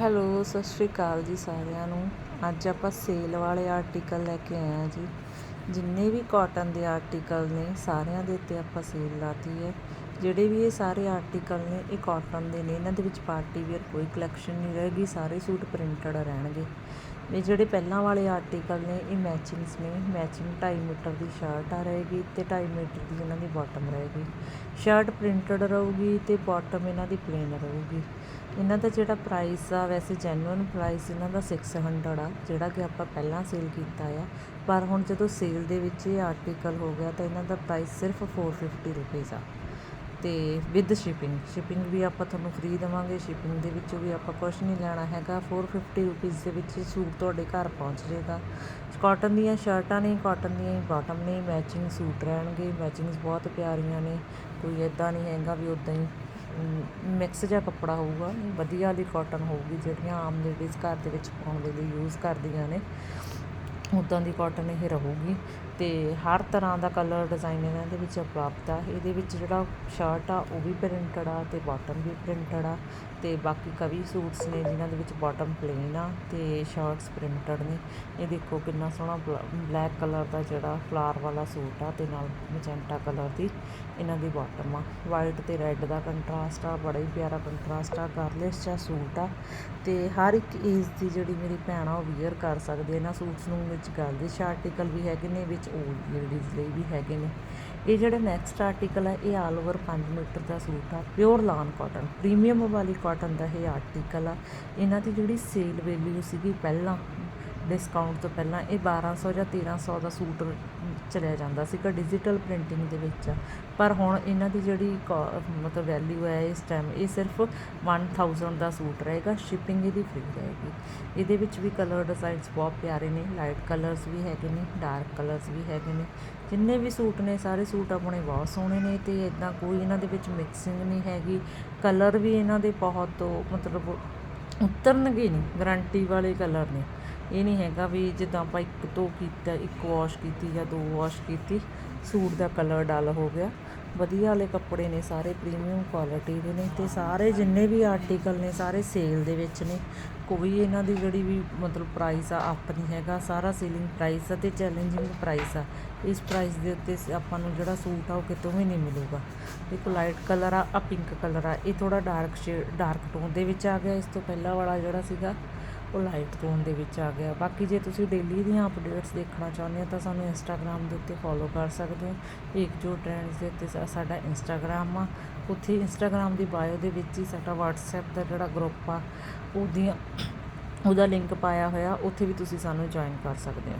Hello, ਸਤਿ ਸ਼੍ਰੀ ਅਕਾਲ ਜੀ ਸਾਰਿਆਂ ਨੂੰ। ਅੱਜ ਆਪਾਂ ਸੇਲ ਵਾਲੇ ਆਰਟੀਕਲ ਲੈ ਕੇ ਆਏ ਆ ਜੀ। ਜਿੰਨੇ ਵੀ ਕਾਟਨ ਦੇ ਆਰਟੀਕਲ ਨੇ, ਸਾਰਿਆਂ ਦੇ ਉੱਤੇ ਆਪਾਂ ਸੇਲ ਲਾਤੀ ਹੈ। ਜਿਹੜੇ ਵੀ ਇਹ ਸਾਰੇ ਆਰਟੀਕਲ ਨੇ, ਇਹ ਕਾਟਨ ਦੇ ਨੇ, ਇਹਨਾਂ ਦੇ ਵਿੱਚ ਪਾਰਟੀ ਵੇਅਰ ਕੋਈ ਕਲੈਕਸ਼ਨ ਨਹੀਂ ਰਹੇਗੀ, ਸਾਰੇ ਸੂਟ ਪ੍ਰਿੰਟਡ ਰਹਿਣਗੇ। ਇਹ ਜਿਹੜੇ ਪਹਿਲਾਂ ਵਾਲੇ ਆਰਟੀਕਲ ਨੇ, ਇਹ ਮੈਚਿੰਗਸ ਨੇ। ਮੈਚਿੰਗ 2.5 ਮੀਟਰ ਦੀ ਸ਼ਰਟ ਆ ਰਹੇਗੀ ਤੇ 2.5 ਮੀਟਰ ਦੀ ਇਹਨਾਂ ਦੀ ਬਾਟਮ ਰਹੇਗੀ। ਸ਼ਰਟ ਪ੍ਰਿੰਟਡ ਰਹੂਗੀ ਤੇ ਬਾਟਮ ਇਹਨਾਂ ਦੀ ਪਲੇਨ ਰਹੂਗੀ। ਇਹਨਾਂ ਦਾ ਜਿਹੜਾ ਪ੍ਰਾਈਸ ਆ, ਵੈਸੇ ਜੈਨੂਅਨ ਪ੍ਰਾਈਸ ਇਹਨਾਂ ਦਾ 600 ਆ, ਜਿਹੜਾ ਕਿ ਆਪਾਂ ਪਹਿਲਾਂ ਸੇਲ ਕੀਤਾ ਆ। ਪਰ ਹੁਣ ਜਦੋਂ ਸੇਲ ਦੇ ਵਿੱਚ ਇਹ ਆਰਟੀਕਲ ਹੋ ਗਿਆ ਤਾਂ ਇਹਨਾਂ ਦਾ ਪ੍ਰਾਈਸ ਸਿਰਫ 450 ਰੁਪਏ ਆ। ਤੇ ਵਿਦ ਸ਼ਿਪਿੰਗ ਸ਼ਿਪਿੰਗ ਵੀ ਆਪਾਂ ਤੁਹਾਨੂੰ ਫ੍ਰੀ ਦੇਵਾਂਗੇ ਸ਼ਿਪਿੰਗ ਦੇ ਵਿੱਚੋਂ ਵੀ ਆਪਾਂ ਕੁਝ ਨਹੀਂ ਲੈਣਾ ਹੈਗਾ। 450 ਰੁਪੀਸ ਦੇ ਵਿੱਚ ਸੂਟ ਤੁਹਾਡੇ ਘਰ ਪਹੁੰਚ ਜਾਏਗਾ। ਕਾਟਨ ਦੀਆਂ ਸ਼ਰਟਾਂ ਨੇ ਕਾਟਨ ਦੀਆਂ ਹੀ ਬਾਟਮ ਨੇ ਮੈਚਿੰਗ ਸੂਟ ਰਹਿਣਗੇ ਮੈਚਿੰਗਸ ਬਹੁਤ ਪਿਆਰੀਆਂ ਨੇ। ਕੋਈ ਇਦਾਂ ਨਹੀਂ ਹੈਗਾ ਵੀ ਉਦਾਂ ਹੀ ਮਿਕਸ ਜਿਹਾ ਕੱਪੜਾ ਹੋਊਗਾ, ਵਧੀਆ ਵਾਲੀ ਕਾਟਨ ਹੋਊਗੀ, ਜਿਹੜੀਆਂ ਆਮ ਲੇਡੀਜ਼ ਘਰ ਦੇ ਵਿੱਚ ਪਾਉਣ ਦੇ ਲਈ ਯੂਜ਼ ਕਰਦੀਆਂ ਨੇ ਉੱਦਾਂ ਦੀ ਕਾਟਨ ਇਹ ਰਹੂਗੀ। ਅਤੇ ਹਰ ਤਰ੍ਹਾਂ ਦਾ ਕਲਰ ਡਿਜ਼ਾਇਨ ਇਹਨਾਂ ਦੇ ਵਿੱਚ ਉਪਲਬਧ ਆ। ਇਹਦੇ ਵਿੱਚ ਜਿਹੜਾ ਸ਼ਰਟ ਆ, ਉਹ ਵੀ ਪ੍ਰਿੰਟਡ ਆ ਅਤੇ ਬਾਟਮ ਵੀ ਪ੍ਰਿੰਟਡ ਆ ਅਤੇ ਬਾਕੀ ਕਵੀ ਸੂਟਸ ਨੇ ਜਿਨ੍ਹਾਂ ਦੇ ਵਿੱਚ ਬਾਟਮ ਪਲੇਨ ਆ ਅਤੇ ਸ਼ਰਟਸ ਪ੍ਰਿੰਟਡ ਨੇ। ਇਹ ਦੇਖੋ ਕਿੰਨਾ ਸੋਹਣਾ ਬਲੈਕ ਕਲਰ ਦਾ ਜਿਹੜਾ ਫਲਾਰ ਵਾਲਾ ਸੂਟ ਆ ਅਤੇ ਨਾਲ ਮੈਜੈਂਟਾ ਕਲਰ ਦੀ ਇਹਨਾਂ ਦੀ ਬਾਟਮ ਆ। ਵਾਈਟ ਅਤੇ ਰੈੱਡ ਦਾ ਕੰਟਰਾਸਟ ਆ, ਬੜਾ ਹੀ ਪਿਆਰਾ ਕੰਟਰਾਸਟ ਆ ਗਰਲਿਸ਼ ਜਿਹਾ ਸੂਟ ਆ ਅਤੇ ਹਰ ਇੱਕ ਏਜ ਦੀ ਜਿਹੜੀ ਮੇਰੀ ਭੈਣ ਆ, ਉਹ ਵੀਅਰ ਕਰ ਸਕਦੇ ਇਹਨਾਂ ਸੂਟਸ ਨੂੰ ਵਿੱਚ ਗਰਲਿਸ਼ ਆਰਟੀਕਲ ਵੀ ਹੈਗੇ ਨੇ, ਵਿੱਚ ਓਲਡ ਲੇਡੀਜ਼ ਲਈ ਵੀ ਹੈਗੇ ਨੇ। ਇਹ ਜਿਹੜਾ ਨੈਕਸਟ ਆਰਟੀਕਲ ਹੈ ਇਹ ਆਲ ਓਵਰ 5 ਮੀਟਰ ਦਾ ਸੂਟ ਆ ਪਿਓਰ ਲਾਨ ਕਾਟਨ ਪ੍ਰੀਮੀਅਮ ਵਾਲੀ ਕਾਟਨ ਦਾ ਇਹ ਆਰਟੀਕਲ ਆ। ਇਹਨਾਂ ਦੀ ਜਿਹੜੀ ਸੇਲ ਵੈਲਿਊ ਸੀਗੀ ਪਹਿਲਾਂ ਡਿਸਕਾਊਂਟ ਤੋਂ ਪਹਿਲਾਂ ਇਹ 1200 ਜਾਂ 1300 ਦਾ ਸੂਟ ਚਲਿਆ ਜਾਂਦਾ ਸੀਗਾ ਡਿਜੀਟਲ ਪ੍ਰਿੰਟਿੰਗ ਦੇ ਵਿੱਚ। ਪਰ ਹੁਣ ਇਹਨਾਂ ਦੀ ਜਿਹੜੀ ਮਤਲਬ ਵੈਲਿਊ ਹੈ ਇਸ ਟਾਈਮ ਇਹ ਸਿਰਫ 1000 ਦਾ ਸੂਟ ਰਹੇਗਾ ਸ਼ਿਪਿੰਗ ਇਹਦੀ ਫ੍ਰੀ ਰਹੇਗੀ। ਇਹਦੇ ਵਿੱਚ ਵੀ ਕਲਰ ਡਿਜ਼ਾਈਨਸ ਬਹੁਤ ਪਿਆਰੇ ਨੇ ਲਾਈਟ ਕਲਰਸ ਵੀ ਹੈਗੇ ਨੇ ਡਾਰਕ ਕਲਰਸ ਵੀ ਹੈਗੇ ਨੇ। ਜਿੰਨੇ ਵੀ ਸੂਟ ਨੇ, ਸਾਰੇ ਸੂਟ ਆਪਣੇ ਬਹੁਤ ਸੋਹਣੇ ਨੇ ਤੇ ਇਦਾਂ ਕੋਈ ਇਹਨਾਂ ਦੇ ਵਿੱਚ ਮਿਕਸਿੰਗ ਨਹੀਂ ਹੈਗੀ। ਕਲਰ ਵੀ ਇਹਨਾਂ ਦੇ ਬਹੁਤ, ਮਤਲਬ ਉਤਰਨਗੇ ਨਹੀਂ ਗਾਰੰਟੀ ਵਾਲੇ ਕਲਰ ਨੇ। ਇਹ ਨਹੀਂ ਹੈਗਾ ਵੀ ਜਿੱਦਾਂ ਆਪਾਂ ਇੱਕ ਤੋਂ ਕੀਤਾ, ਇੱਕ ਵਾਸ਼ ਕੀਤੀ ਜਾਂ ਦੋ ਵਾਸ਼ ਕੀਤੀ, ਸੂਟ ਦਾ ਕਲਰ ਡਲ ਹੋ ਗਿਆ। ਵਧੀਆ ਵਾਲੇ ਕੱਪੜੇ ਨੇ, ਸਾਰੇ ਪ੍ਰੀਮੀਅਮ ਕੁਆਲਿਟੀ ਦੇ ਨੇ ਤੇ ਸਾਰੇ ਜਿੰਨੇ ਵੀ ਆਰਟੀਕਲ ਨੇ, ਸਾਰੇ ਸੇਲ ਦੇ ਵਿੱਚ ਨੇ। ਕੋਈ ਇਹਨਾਂ ਦੀ ਜਿਹੜੀ ਵੀ ਮਤਲਬ ਪ੍ਰਾਈਸ ਆ ਅਪ ਨਹੀਂ ਹੈਗਾ। ਸਾਰਾ ਸੇਲਿੰਗ ਪ੍ਰਾਈਸ ਆ ਤੇ ਚੈਲੰਜਿੰਗ ਪ੍ਰਾਈਸ ਆ। ਇਸ ਪ੍ਰਾਈਸ ਦੇ ਉੱਤੇ ਆਪਾਂ ਨੂੰ ਜਿਹੜਾ ਸੂਟ ਆ, ਉਹ ਕਿਤੋਂ ਵੀ ਨਹੀਂ ਮਿਲੂਗਾ। ਇੱਕ ਲਾਈਟ ਕਲਰ ਆ ਆ ਪਿੰਕ ਕਲਰ ਆ। ਇਹ ਥੋੜਾ ਡਾਰਕ ਸ਼ੇਡ ਡਾਰਕ ਟੋਨ ਦੇ ਵਿੱਚ ਆ ਗਿਆ। ਇਸ ਤੋਂ ਪਹਿਲਾਂ ਵਾਲਾ ਜਿਹੜਾ ਸੀਗਾ ਉਹ ਲਾਈਵ ਜ਼ੋਨ ਦੇ ਵਿੱਚ ਆ ਗਿਆ। ਬਾਕੀ ਜੇ ਤੁਸੀਂ ਡੇਲੀ ਦੀਆਂ ਅਪਡੇਟਸ ਦੇਖਣਾ ਚਾਹੁੰਦੇ ਹੋ ਤਾਂ ਸਾਨੂੰ ਇੰਸਟਾਗ੍ਰam ਦੇ ਉੱਤੇ ਫੋਲੋ ਕਰ ਸਕਦੇ ਹੋ। ਇੱਕ ਜੋ ਟ੍ਰੈਂਡਸ ਦੇ ਉੱਤੇ ਸਾਡਾ ਇੰਸਟਾਗ੍ਰam ਆ। ਉੱਥੇ ਇੰਸਟਾਗ੍ਰam ਦੀ ਬਾਇਓ ਦੇ ਵਿੱਚ ਹੀ ਸਾਡਾ WhatsApp ਦਾ ਜਿਹੜਾ ਗਰੁੱਪ ਆ, ਉਹਦੀਆਂ, ਉਹਦਾ ਲਿੰਕ ਪਾਇਆ ਹੋਇਆ। ਉੱਥੇ ਵੀ ਤੁਸੀਂ ਸਾਨੂੰ ਜੁਆਇਨ ਕਰ ਸਕਦੇ ਹੋ।